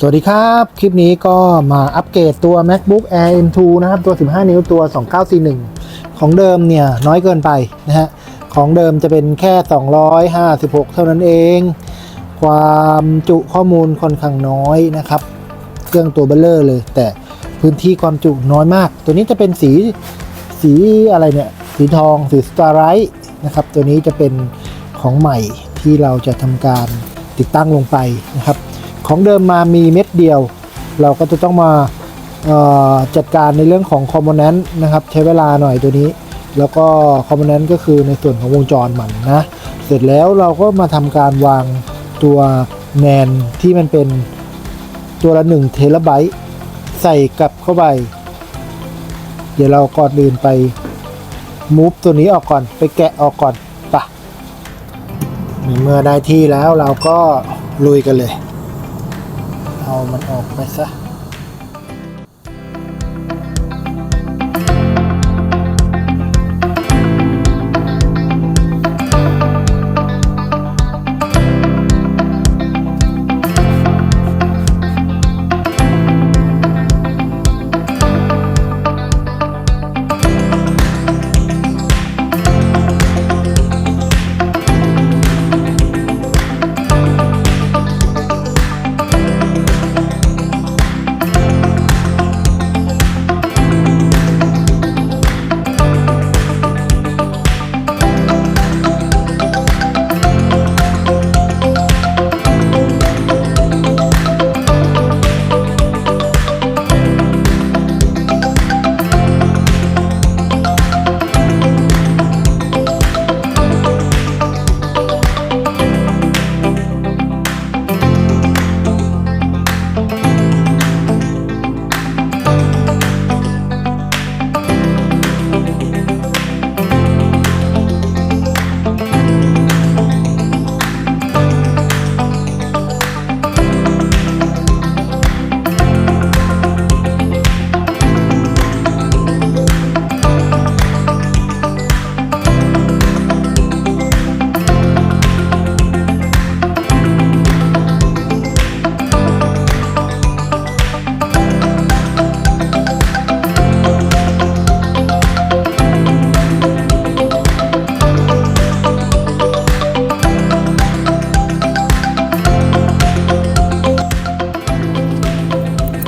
สวัสดีครับ คลิปนี้ก็มาอัปเกรดตัว MacBook Air M2 นะครับ ตัว 15 นิ้วตัว 2941 ของเดิมเนี่ย น้อยเกินไปนะฮะ ของเดิมจะเป็นแค่ 256 เท่านั้นเอง ความจุข้อมูลค่อนข้างน้อยนะครับ เครื่องตัวเบลเลอร์เลย แต่พื้นที่ความจุน้อยมาก ตัวนี้จะเป็นสีสีอะไรเนี่ย สีทองสีสตาร์ไรท์นะครับ ตัวนี้จะเป็นของใหม่ที่เราจะทำการติดตั้งลงไปนะครับ ของเดิมมามีเม็ดเดียว เราก็จะต้องมาจัดการในเรื่องของคอมโพเนนต์นะครับ ใช้เวลาหน่อยตัวนี้ แล้วก็คอมโพเนนต์ก็คือในส่วนของวงจรมันนะเสร็จแล้วเราก็มาทำการวางตัวแนนที่มันเป็นตัวละ1เทราไบต์ใส่กลับเข้าไป เดี๋ยวเราก่อนอื่นไปมูฟตัวนี้ออกก่อนไปแกะออกก่อนปะเมื่อได้ที่แล้วเราก็ลุยกันเลย เอามันออกไปซะ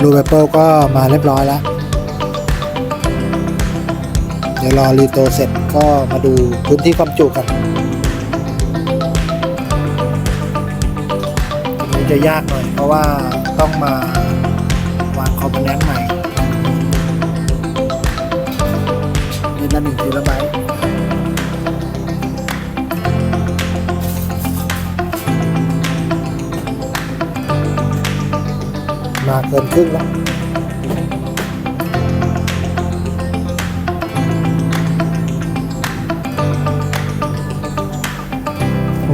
รูแบบเปิลก็มาเรียบร้อยแล้ว เดี๋ยวรอรีโตเสร็จก็มาดูพื้นที่ความจุกันนี้จะยากหน่อยเพราะว่าต้องมาวางคอมโพเนนต์ใหม่นี่ละหนึ่งเทราไบต์ มาเกินครึ่งแล้ว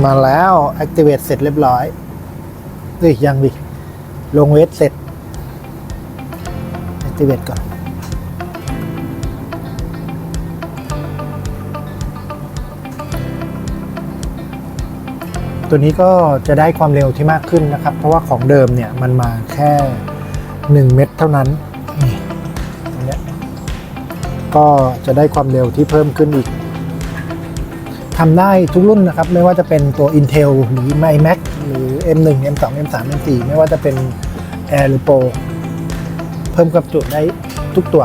มาแล้ว activate เสร็จเรียบร้อยเฮ้ยยังดิ ลงเวทเสร็จ activate ก่อน ตัวนี้ก็จะได้ความเร็วที่มากขึ้นนะครับ เพราะว่าของเดิมเนี่ยมันมาแค่ 1 เม็ดเท่านั้นนี่ตรงเนี้ยก็จะได้ความเร็วที่เพิ่มขึ้นอีกทำได้ทุกรุ่นนะครับ ไม่ว่าจะเป็นตัว Intel หรือ iMac หรือ M1 M2 M3 M4 ไม่ว่าจะเป็น Air หรือ Pro เพิ่มความจุได้ทุกตัว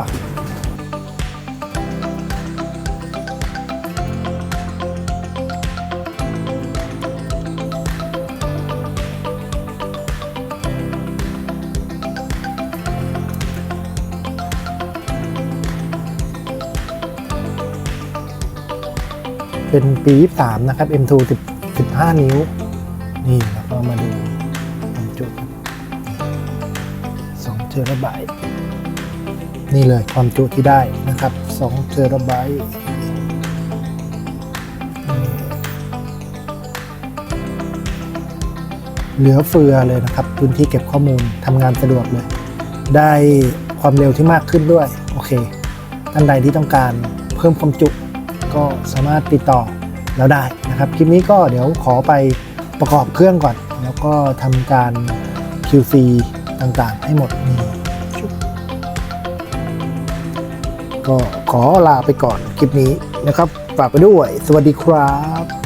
เป็นปี 23 นะครับ M2 10 15 นิ้ว นี่แล้วก็มาดูความจุ2เทราไบต์นี่เลยความจุที่ได้นะครับ2เทราไบต์เหลือเฟือเลยนะครับ พื้นที่เก็บข้อมูลทำงานสะดวกเลย ได้ความเร็วที่มากขึ้นด้วย โอเคท่านใดที่ต้องการเพิ่มความจุ ก็สามารถติดต่อเราได้นะครับ คลิปนี้ก็เดี๋ยวขอไปประกอบเครื่องก่อน แล้วก็ทำการ QC ต่างๆ ให้หมดนี่ก็ขอลาไปก่อนคลิปนี้นะครับ ฝากไปด้วย สวัสดีครับ